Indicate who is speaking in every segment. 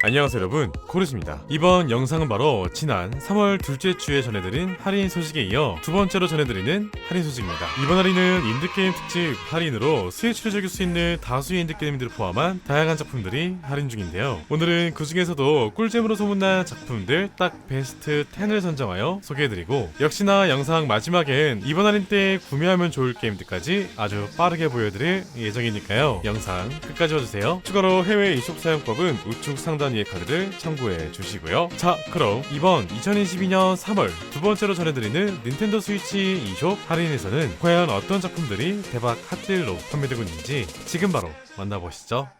Speaker 1: 안녕하세요 여러분. 코르스입니다. 이번 영상은 바로 지난 3월 둘째 주에 전해드린 할인 소식에 이어 두 번째로 전해드리는 할인 소식입니다. 이번 할인은 인드게임 특집 할인으로 스위치를 즐길 수 있는 다수의 인드게임들을 포함한 다양한 작품들이 할인 중인데요. 오늘은 그 중에서도 꿀잼으로 소문난 작품들 딱 베스트 10을 선정하여 소개해드리고 역시나 영상 마지막엔 이번 할인 때 구매하면 좋을 게임들까지 아주 빠르게 보여드릴 예정이니까요. 영상 끝까지 봐주세요. 추가로 해외 e숍 사용법은 우측 상단 위의 카드를 참고해 주시고요. 자 그럼 이번 2022년 3월 두 번째로 전해드리는 닌텐도 스위치 e숍 할인에서는 과연 어떤 작품들이 대박 핫딜로 판매되고 있는지 지금 바로 만나보시죠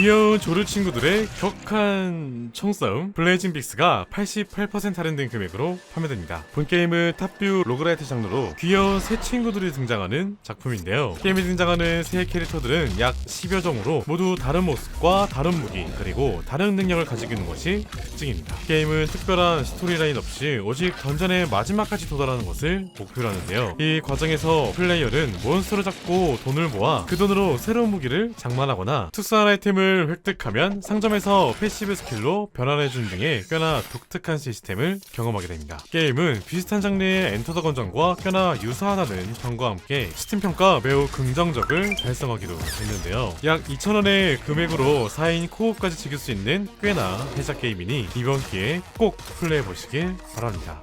Speaker 1: 귀여운 조르 친구들의 격한 총싸움 블레이징 빅스가 88% 할인된 금액으로 판매됩니다. 본 게임은 탑뷰 로그라이트 장르로 귀여운 새 친구들이 등장하는 작품인데요. 게임에 등장하는 새 캐릭터들은 약 10여 종으로 모두 다른 모습과 다른 무기 그리고 다른 능력을 가지고 있는 것이 특징입니다. 게임은 특별한 스토리라인 없이 오직 던전의 마지막까지 도달하는 것을 목표로 하는데요. 이 과정에서 플레이어는 몬스터를 잡고 돈을 모아 그 돈으로 새로운 무기를 장만하거나 특수한 아이템을 획득하면 상점에서 패시브 스킬로 변환해준 등의 꽤나 독특한 시스템을 경험하게 됩니다. 게임은 비슷한 장르의 엔터 더 건전과 꽤나 유사하다는 평과 함께 스팀 평가 매우 긍정적을 달성하기도 했는데요. 약 2,000원의 금액으로 4인 코업까지 즐길 수 있는 꽤나 해작 게임이니 이번 기회에 꼭 플레이해 보시길 바랍니다.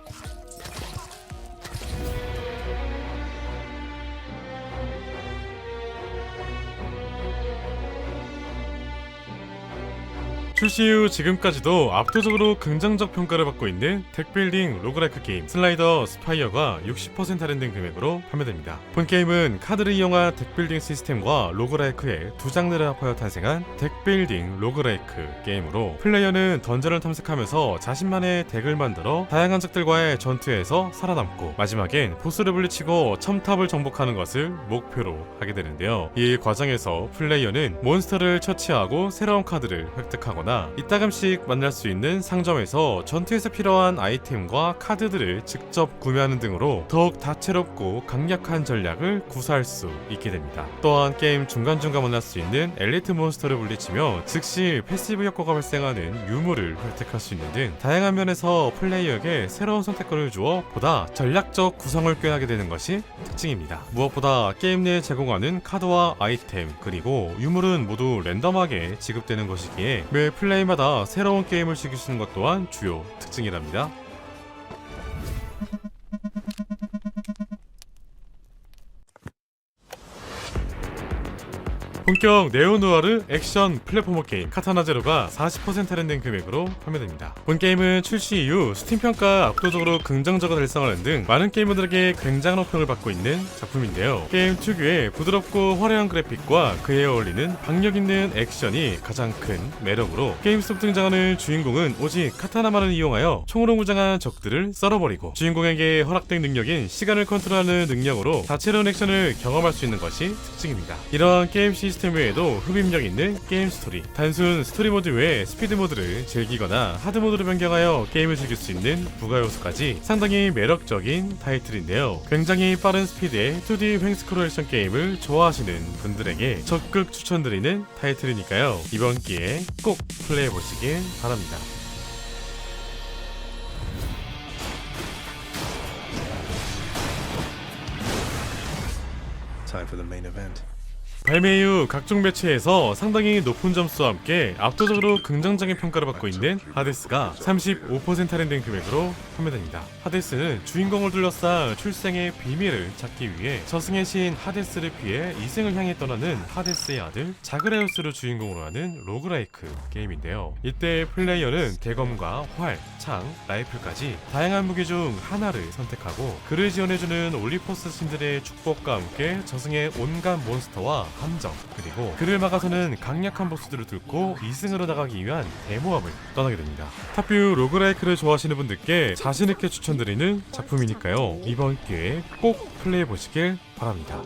Speaker 1: 출시 이후 지금까지도 압도적으로 긍정적 평가를 받고 있는 덱빌딩 로그라이크 게임 슬라이더 스파이어가 60% 할인된 금액으로 판매됩니다. 본 게임은 카드를 이용한 덱빌딩 시스템과 로그라이크의 두 장르를 합하여 탄생한 덱빌딩 로그라이크 게임으로 플레이어는 던전을 탐색하면서 자신만의 덱을 만들어 다양한 적들과의 전투에서 살아남고 마지막엔 보스를 물리치고 첨탑을 정복하는 것을 목표로 하게 되는데요. 이 과정에서 플레이어는 몬스터를 처치하고 새로운 카드를 획득하거나 이따금씩 만날 수 있는 상점에서 전투에서 필요한 아이템과 카드들을 직접 구매하는 등으로 더욱 다채롭고 강력한 전략을 구사할 수 있게 됩니다. 또한 게임 중간중간 만날 수 있는 엘리트 몬스터를 물리치며 즉시 패시브 효과가 발생하는 유물을 획득할 수 있는 등 다양한 면에서 플레이어에게 새로운 선택권을 주어 보다 전략적 구성을 꾀하게 되는 것이 특징입니다. 무엇보다 게임 내에 제공하는 카드와 아이템 그리고 유물은 모두 랜덤하게 지급되는 것이기에 매 플레이마다 새로운 게임을 즐길 수 있는 것 또한 주요 특징이랍니다. 본격 네오누아르 액션 플랫포머 게임 카타나 제로가 40% 할인된 금액으로 판매됩니다. 본 게임은 출시 이후 스팀 평가 압도적으로 긍정적으로 달성하는 등 많은 게이머들에게 굉장한 호평을 받고 있는 작품인데요. 게임 특유의 부드럽고 화려한 그래픽과 그에 어울리는 박력 있는 액션이 가장 큰 매력으로 게임 속 등장하는 주인공은 오직 카타나만을 이용하여 총으로 무장한 적들을 썰어버리고 주인공에게 허락된 능력인 시간을 컨트롤하는 능력으로 다채로운 액션을 경험할 수 있는 것이 특징입니다. 이러한 게임 시스템 외에도 흡입력 있는 게임 스토리, 단순 스토리 모드 외에 스피드 모드를 즐기거나 하드 모드로 변경하여 게임을 즐길 수 있는 부가 요소까지 상당히 매력적인 타이틀인데요. 굉장히 빠른 스피드의 2D 횡스크롤 액션 게임을 좋아하시는 분들에게 적극 추천드리는 타이틀이니까요. 이번 기회에 꼭 플레이해 보시길 바랍니다.
Speaker 2: Time for the.
Speaker 1: 발매 이후 각종 매체에서 상당히 높은 점수와 함께 압도적으로 긍정적인 평가를 받고 있는 하데스가 35% 할인된 금액으로 판매됩니다. 하데스는 주인공을 둘러싼 출생의 비밀을 찾기 위해 저승의 신 하데스를 피해 이승을 향해 떠나는 하데스의 아들 자그레우스를 주인공으로 하는 로그라이크 게임인데요. 이때 플레이어는 대검과 활, 창, 라이플까지 다양한 무기 중 하나를 선택하고 그를 지원해주는 올리포스 신들의 축복과 함께 저승의 온갖 몬스터와 함정 그리고 그를 막아서는 강력한 보스들을 뚫고 2승으로 나가기 위한 데모함을 떠나게 됩니다. 탑뷰 로그라이크를 좋아하시는 분들께 자신있게 추천드리는 작품이니까요. 이번 기회에 꼭 플레이해 보시길 바랍니다.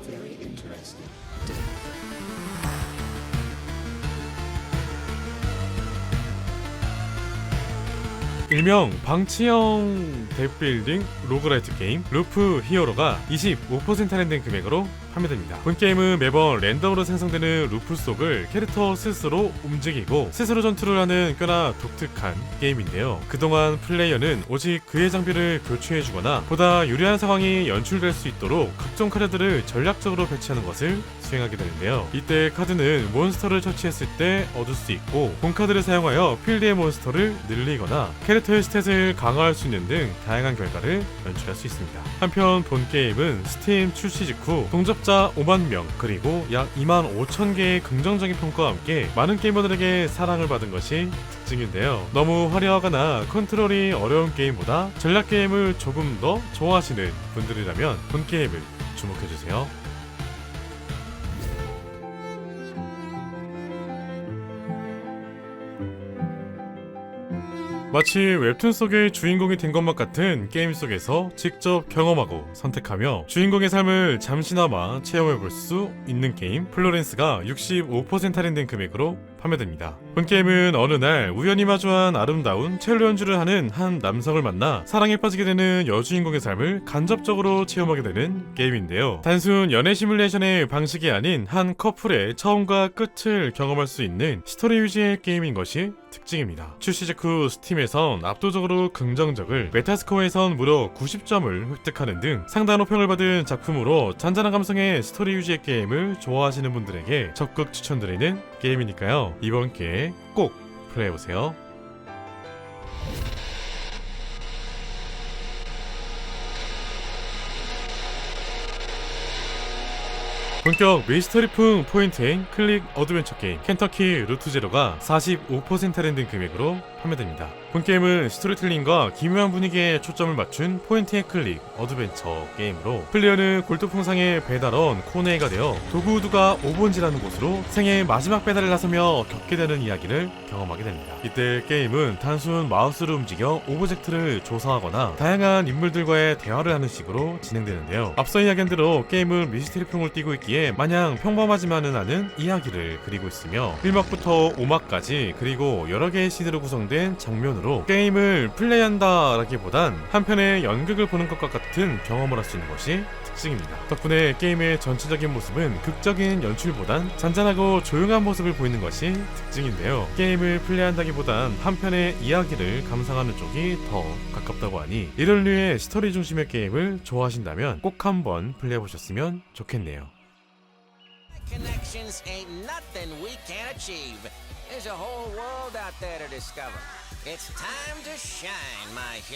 Speaker 1: 일명 방치형 덱빌딩 로그라이트 게임 루프 히어로가 25% 할인된 금액으로 판매됩니다. 본 게임은 매번 랜덤으로 생성되는 루프 속을 캐릭터 스스로 움직이고 스스로 전투를 하는 꽤나 독특한 게임인데요. 그동안 플레이어는 오직 그의 장비를 교체해주거나 보다 유리한 상황이 연출될 수 있도록 각종 카드들을 전략적으로 배치하는 것을 수행하게 되는데요. 이때 카드는 몬스터를 처치했을 때 얻을 수 있고 본 카드를 사용하여 필드의 몬스터를 늘리거나 캐릭터의 스탯을 강화할 수 있는 등 다양한 결과를 연출할 수 있습니다. 한편 본 게임은 스팀 출시 직후 동접 자 5만 명 그리고 약 2만 5천 개의 긍정적인 평가와 함께 많은 게이머들에게 사랑을 받은 것이 특징인데요. 너무 화려하거나 컨트롤이 어려운 게임보다 전략 게임을 조금 더 좋아하시는 분들이라면 본 게임을 주목해주세요. 마치 웹툰 속의 주인공이 된 것만 같은 게임 속에서 직접 경험하고 선택하며 주인공의 삶을 잠시나마 체험해 볼 수 있는 게임 플로렌스가 65% 할인된 금액으로 판매됩니다. 본 게임은 어느 날 우연히 마주한 아름다운 첼로 연주를 하는 한 남성을 만나 사랑에 빠지게 되는 여주인공의 삶을 간접적으로 체험하게 되는 게임인데요. 단순 연애 시뮬레이션의 방식이 아닌 한 커플의 처음과 끝을 경험할 수 있는 스토리 위주의 게임인 것이 특징입니다. 출시 직후 스팀에선 압도적으로 긍정적을 메타스코어에선 무려 90점을 획득하는 등 상당한 호평을 받은 작품으로 잔잔한 감성의 스토리 위주의 게임을 좋아하시는 분들에게 적극 추천드리는 게임이니까요. 이번 기회에 꼭 플레이해보세요. 본격 미스터리풍 포인트인 클릭 어드벤처 게임 켄터키 루트 제로가 45% 할인된 금액으로 판매됩니다. 본 게임은 스토리텔링과 기묘한 분위기에 초점을 맞춘 포인트의 클릭 어드벤처 게임으로 플레이어는 골도풍상의 배달원 코네가 되어 도구우드가 오본지라는 곳으로 생애 마지막 배달을 나서며 겪게 되는 이야기를 경험하게 됩니다. 이때 게임은 단순 마우스를 움직여 오브젝트를 조사하거나 다양한 인물들과의 대화를 하는 식으로 진행되는데요. 앞서 이야기한 대로 게임은 미스테리풍을 띠고 있기 에 마냥 평범하지만은 않은 이야기를 그리고 있으며 1막부터 5막까지 그리고 여러 개의 시드로 구성된 장면으로 게임을 플레이한다라기보단 한편의 연극을 보는 것과 같은 경험을 할 수 있는 것이 특징입니다. 덕분에 게임의 전체적인 모습은 극적인 연출보단 잔잔하고 조용한 모습을 보이는 것이 특징인데요. 게임을 플레이한다기보단 한편의 이야기를 감상하는 쪽이 더 가깝다고 하니 이런 류의 스토리 중심의 게임을 좋아하신다면 꼭 한번 플레이해보셨으면 좋겠네요.
Speaker 2: Connections ain't nothing we can't achieve. There's a whole world out there to discover.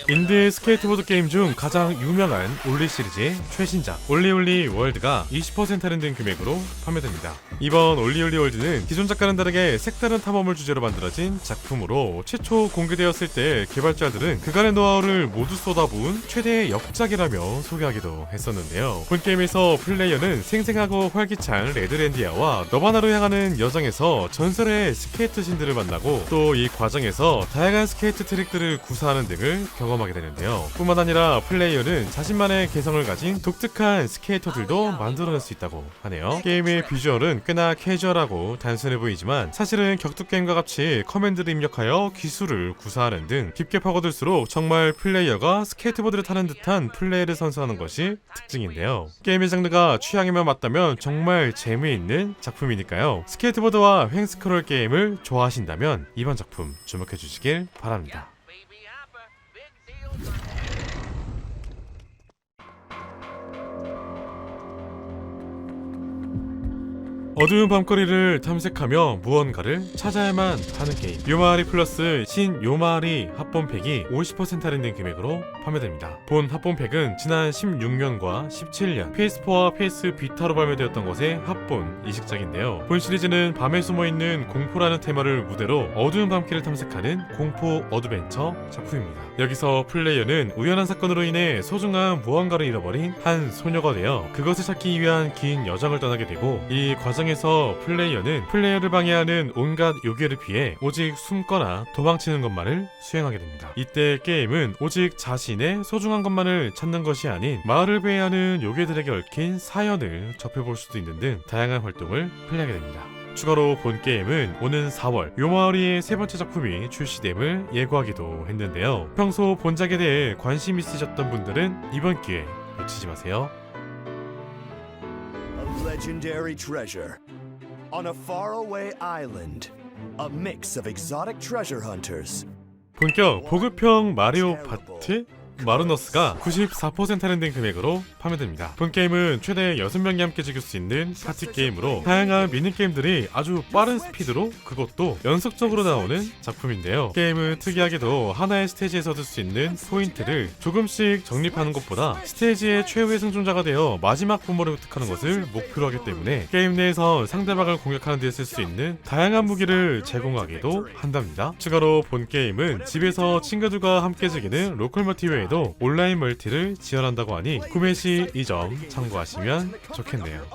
Speaker 1: 인디 스케이트보드 게임 중 가장 유명한 올리 시리즈의 최신작 올리올리 월드가 20% 할인된 금액으로 판매됩니다. 이번 올리올리 월드는 기존 작가는 다르게 색다른 탐험을 주제로 만들어진 작품으로 최초 공개되었을 때 개발자들은 그간의 노하우를 모두 쏟아부은 최대의 역작이라며 소개하기도 했었는데요. 본 게임에서 플레이어는 생생하고 활기찬 레드랜디아와 너바나로 향하는 여정에서 전설의 스케이트 신들을 만나고 또 이 과정에서 다양한 스케이트 트릭들을 구사하는 등을 경험하게 되는데요. 뿐만 아니라 플레이어는 자신만의 개성을 가진 독특한 스케이터들도 만들어낼 수 있다고 하네요. 게임의 비주얼은 꽤나 캐주얼하고 단순해 보이지만 사실은 격투 게임과 같이 커맨드를 입력하여 기술을 구사하는 등 깊게 파고들수록 정말 플레이어가 스케이트보드를 타는 듯한 플레이를 선사하는 것이 특징인데요. 게임의 장르가 취향에만 맞다면 정말 재미있는 작품이니까요. 스케이트보드와 횡스크롤 게임을 좋아하신다면 이번 작품 주목해 주시길 바랍니다. 어두운 밤거리를 탐색하며 무언가를 찾아야만 하는 게임. 요마리 플러스 신 요마리 합본팩이 50% 할인된 금액으로 판매됩니다. 본 합본팩은 지난 16년과 17년 PS4와 PS 비타로 발매되었던 것의 합본 이식작인데요. 본 시리즈는 밤에 숨어있는 공포라는 테마를 무대로 어두운 밤길을 탐색하는 공포 어드벤처 작품입니다. 여기서 플레이어는 우연한 사건으로 인해 소중한 무언가를 잃어버린 한 소녀가 되어 그것을 찾기 위한 긴 여정을 떠나게 되고 이 과정 에서 플레이어는 플레이어를 방해하는 온갖 요괴를 피해 오직 숨거나 도망치는 것만을 수행하게 됩니다. 이때 게임은 오직 자신의 소중한 것만을 찾는 것이 아닌 마을을 배회하는 요괴들에게 얽힌 사연을 접해볼 수도 있는 등 다양한 활동을 플레이하게 됩니다. 추가로 본 게임은 오는 4월 요마어리의 세 번째 작품이 출시됨을 예고하기도 했는데요. 평소 본작에 대해 관심 있으셨던 분들은 이번 기회 놓치지 마세요.
Speaker 3: A legendary treasure. On a faraway island. A mix of exotic treasure hunters.
Speaker 1: 본격 보급형 마리오 파트 마루너스가 94% 할인된 금액으로 판매됩니다. 본 게임은 최대 6명이 함께 즐길 수 있는 파티 게임으로 다양한 미니게임들이 아주 빠른 스피드로 그것도 연속적으로 나오는 작품인데요. 게임은 특이하게도 하나의 스테이지에서 얻을 수 있는 포인트를 조금씩 적립하는 것보다 스테이지의 최후의 생존자가 되어 마지막 보물을 획득하는 것을 목표로 하기 때문에 게임 내에서 상대방을 공격하는 데 쓸 수 있는 다양한 무기를 제공하기도 한답니다. 추가로 본 게임은 집에서 친구들과 함께 즐기는 로컬 멀티 외에도 온라인 멀티를 지원한다고 하니 구매 시 이 점 참고하시면 좋겠네요.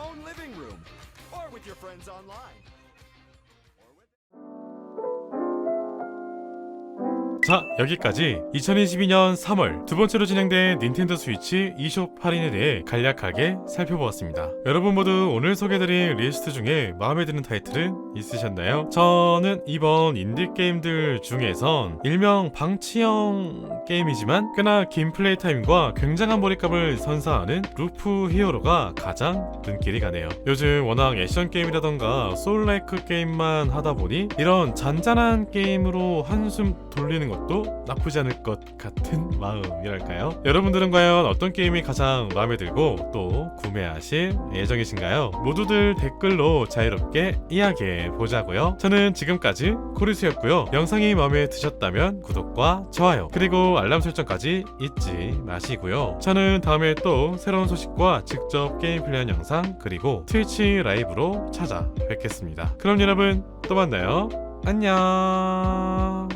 Speaker 1: 자 여기까지 2022년 3월 두 번째로 진행된 닌텐도 스위치 e숍 할인에 대해 간략하게 살펴보았습니다. 여러분 모두 오늘 소개드린 리스트 중에 마음에 드는 타이틀은 있으셨나요? 저는 이번 인디 게임들 중에선 일명 방치형 게임이지만 꽤나 긴 플레이 타임과 굉장한 몰입감을 선사하는 루프 히어로가 가장 눈길이 가네요. 요즘 워낙 액션 게임이라던가 소울라이크 게임만 하다 보니 이런 잔잔한 게임으로 한숨 돌리는 것도 나쁘지 않을 것 같은 마음이랄까요? 여러분들은 과연 어떤 게임이 가장 마음에 들고 또 구매하실 예정이신가요? 모두들 댓글로 자유롭게 이야기해 보자고요. 저는 지금까지 코리스였고요. 영상이 마음에 드셨다면 구독과 좋아요 그리고 알람 설정까지 잊지 마시고요. 저는 다음에 또 새로운 소식과 직접 게임 플레이한 영상 그리고 트위치 라이브로 찾아뵙겠습니다. 그럼 여러분 또 만나요. 안녕.